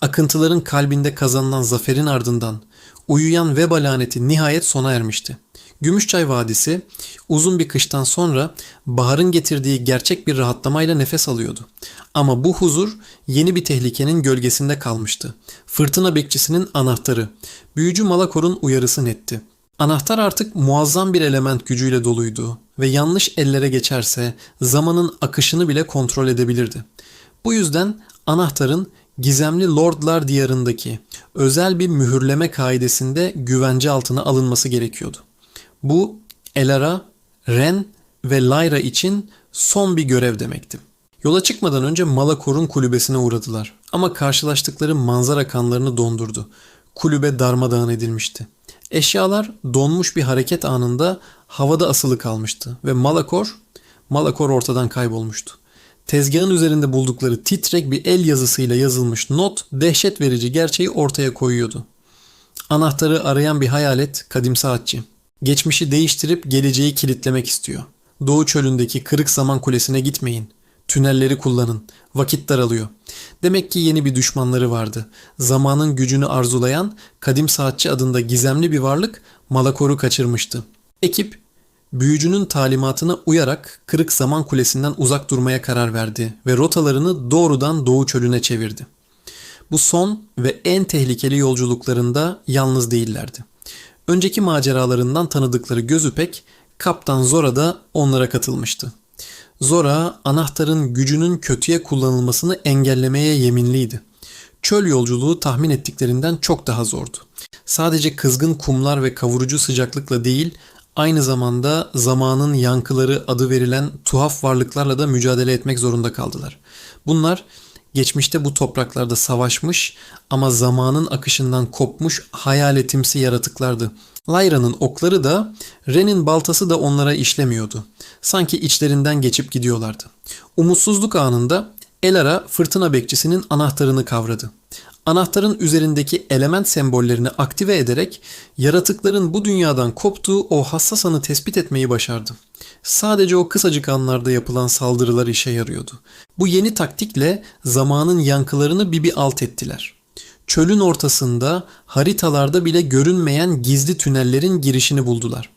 Akıntıların kalbinde kazanılan zaferin ardından uyuyan veba laneti nihayet sona ermişti. Gümüşçay Vadisi uzun bir kıştan sonra baharın getirdiği gerçek bir rahatlamayla nefes alıyordu. Ama bu huzur yeni bir tehlikenin gölgesinde kalmıştı. Fırtına bekçisinin anahtarı. Büyücü Malakor'un uyarısı netti. Anahtar artık muazzam bir element gücüyle doluydu ve yanlış ellere geçerse zamanın akışını bile kontrol edebilirdi. Bu yüzden anahtarın gizemli Lordlar diyarındaki özel bir mühürleme kaidesinde güvence altına alınması gerekiyordu. Bu Elara, Ren ve Lyra için son bir görev demekti. Yola çıkmadan önce Malakor'un kulübesine uğradılar. Ama karşılaştıkları manzara kanlarını dondurdu. Kulübe darmadağın edilmişti. Eşyalar donmuş bir hareket anında havada asılı kalmıştı ve Malakor, Malakor ortadan kaybolmuştu. Tezgahın üzerinde buldukları titrek bir el yazısıyla yazılmış not dehşet verici gerçeği ortaya koyuyordu. Anahtarı arayan bir hayalet kadim saatçi. Geçmişi değiştirip geleceği kilitlemek istiyor. Doğu çölündeki kırık zaman kulesine gitmeyin. Tünelleri kullanın. Vakit daralıyor. Demek ki yeni bir düşmanları vardı. Zamanın gücünü arzulayan kadim saatçi adında gizemli bir varlık Malakor'u kaçırmıştı. Ekip büyücünün talimatına uyarak kırık zaman kulesinden uzak durmaya karar verdi ve rotalarını doğrudan Doğu çölüne çevirdi. Bu son ve en tehlikeli yolculuklarında yalnız değillerdi. Önceki maceralarından tanıdıkları Gözüpek, Kaptan Zora da onlara katılmıştı. Zora anahtarın gücünün kötüye kullanılmasını engellemeye yeminliydi. Çöl yolculuğu tahmin ettiklerinden çok daha zordu. Sadece kızgın kumlar ve kavurucu sıcaklıkla değil, aynı zamanda zamanın yankıları adı verilen tuhaf varlıklarla da mücadele etmek zorunda kaldılar. Bunlar geçmişte bu topraklarda savaşmış ama zamanın akışından kopmuş hayaletimsi yaratıklardı. Lyra'nın okları da, Ren'in baltası da onlara işlemiyordu. Sanki içlerinden geçip gidiyorlardı. Umutsuzluk anında Elara fırtına bekçisinin anahtarını kavradı. Anahtarın üzerindeki element sembollerini aktive ederek yaratıkların bu dünyadan koptuğu o hassas anı tespit etmeyi başardı. Sadece o kısacık anlarda yapılan saldırılar işe yarıyordu. Bu yeni taktikle zamanın yankılarını bir bir alt ettiler. Çölün ortasında haritalarda bile görünmeyen gizli tünellerin girişini buldular.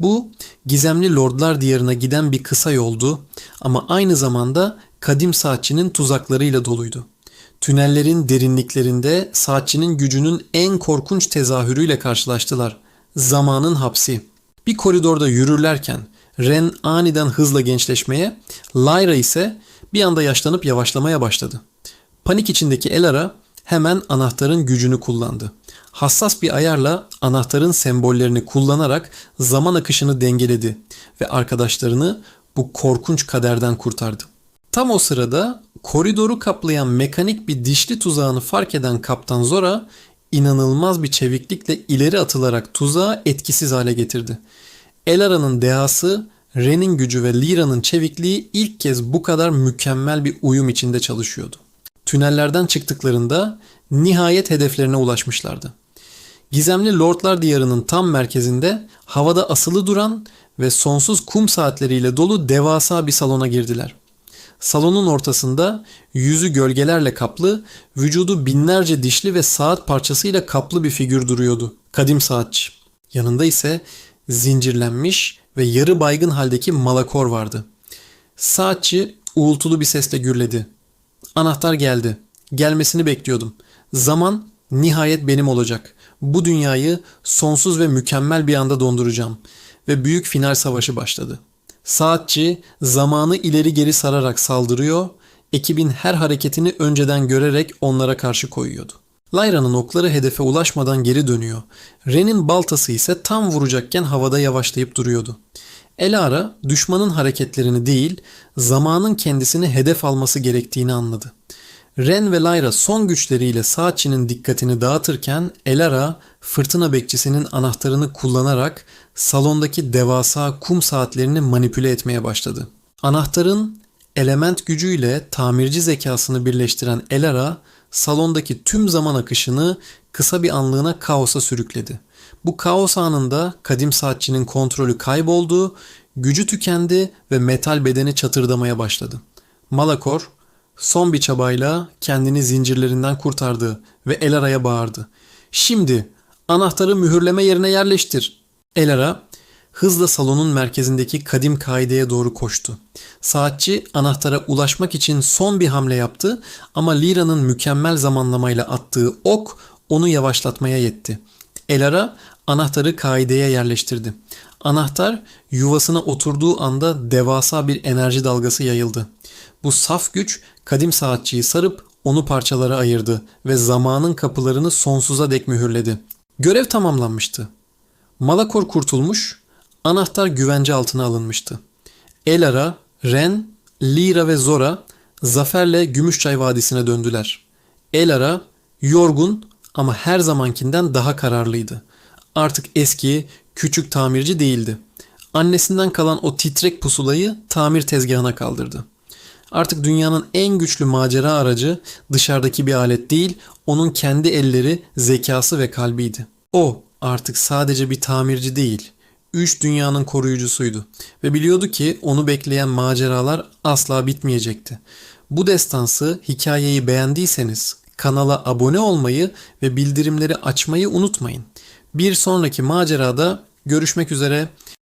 Bu gizemli lordlar diyarına giden bir kısa yoldu ama aynı zamanda kadim saatçinin tuzaklarıyla doluydu. Tünellerin derinliklerinde saatçinin gücünün en korkunç tezahürüyle karşılaştılar. Zamanın hapsi. Bir koridorda yürürlerken Ren aniden hızla gençleşmeye, Lyra ise bir anda yaşlanıp yavaşlamaya başladı. Panik içindeki Elara hemen anahtarın gücünü kullandı. Hassas bir ayarla anahtarın sembollerini kullanarak zaman akışını dengeledi ve arkadaşlarını bu korkunç kaderden kurtardı. Tam o sırada koridoru kaplayan mekanik bir dişli tuzağını fark eden Kaptan Zora inanılmaz bir çeviklikle ileri atılarak tuzağı etkisiz hale getirdi. Elara'nın dehası, Ren'in gücü ve Lira'nın çevikliği ilk kez bu kadar mükemmel bir uyum içinde çalışıyordu. Tünellerden çıktıklarında nihayet hedeflerine ulaşmışlardı. Gizemli Lordlar Diyarı'nın tam merkezinde havada asılı duran ve sonsuz kum saatleriyle dolu devasa bir salona girdiler. Salonun ortasında yüzü gölgelerle kaplı, vücudu binlerce dişli ve saat parçasıyla kaplı bir figür duruyordu. Kadim saatçi. Yanında ise zincirlenmiş ve yarı baygın haldeki Malakor vardı. Saatçi uğultulu bir sesle gürledi. Anahtar geldi. Gelmesini bekliyordum. Zaman nihayet benim olacak. Bu dünyayı sonsuz ve mükemmel bir anda donduracağım. Ve büyük final savaşı başladı. Saatçi zamanı ileri geri sararak saldırıyor, ekibin her hareketini önceden görerek onlara karşı koyuyordu. Lyra'nın okları hedefe ulaşmadan geri dönüyor. Ren'in baltası ise tam vuracakken havada yavaşlayıp duruyordu. Elara düşmanın hareketlerini değil, zamanın kendisini hedef alması gerektiğini anladı. Ren ve Lyra son güçleriyle saatçinin dikkatini dağıtırken Elara fırtına bekçisinin anahtarını kullanarak salondaki devasa kum saatlerini manipüle etmeye başladı. Anahtarın element gücüyle tamirci zekasını birleştiren Elara salondaki tüm zaman akışını kısa bir anlığına kaosa sürükledi. Bu kaos anında kadim saatçinin kontrolü kayboldu, gücü tükendi ve metal bedeni çatırdamaya başladı. Malakor son bir çabayla kendini zincirlerinden kurtardı ve Elara'ya bağırdı. Şimdi anahtarı mühürleme yerine yerleştir. Elara hızla salonun merkezindeki kadim kaideye doğru koştu. Saatçi anahtara ulaşmak için son bir hamle yaptı ama Lira'nın mükemmel zamanlamayla attığı ok onu yavaşlatmaya yetti. Elara anahtarı kaideye yerleştirdi. Anahtar yuvasına oturduğu anda devasa bir enerji dalgası yayıldı. Bu saf güç kadim saatçiyi sarıp onu parçalara ayırdı ve zamanın kapılarını sonsuza dek mühürledi. Görev tamamlanmıştı. Malakor kurtulmuş, anahtar güvence altına alınmıştı. Elara, Ren, Lira ve Zora zaferle Gümüşçay Vadisi'ne döndüler. Elara yorgun ama her zamankinden daha kararlıydı. Artık eski, küçük tamirci değildi. Annesinden kalan o titrek pusulayı tamir tezgahına kaldırdı. Artık dünyanın en güçlü macera aracı dışarıdaki bir alet değil, onun kendi elleri, zekası ve kalbiydi. O artık sadece bir tamirci değil, üç dünyanın koruyucusuydu ve biliyordu ki onu bekleyen maceralar asla bitmeyecekti. Bu destansı hikayeyi beğendiyseniz kanala abone olmayı ve bildirimleri açmayı unutmayın. Bir sonraki macerada görüşmek üzere.